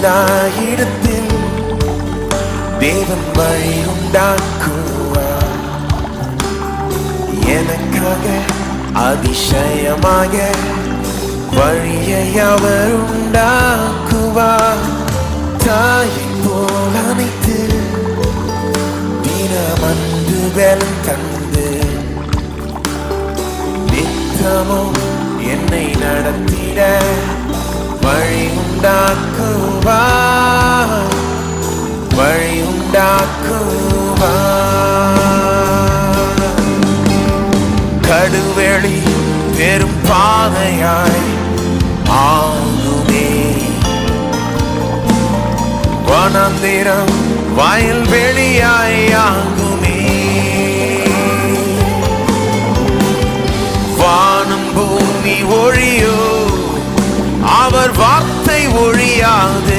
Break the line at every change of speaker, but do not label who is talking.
இடத்தில் தேவன் வழி உண்டாக்குவார். எனக்காக அதிசயமாக வழியை அவர் உண்டாக்குவார். தாயை போல் அமைத்து தினமன்று பலன் தந்து நித்தமும் என்னை நடத்திட வழி உண்டாக்குவார் கடுவெளி பெரும் பாதையாய் ஆகுமே வனந்திரம் வயல் வெளியாய் ஆகுமே வானம் பூமி ஒழியும் ஒழியாது.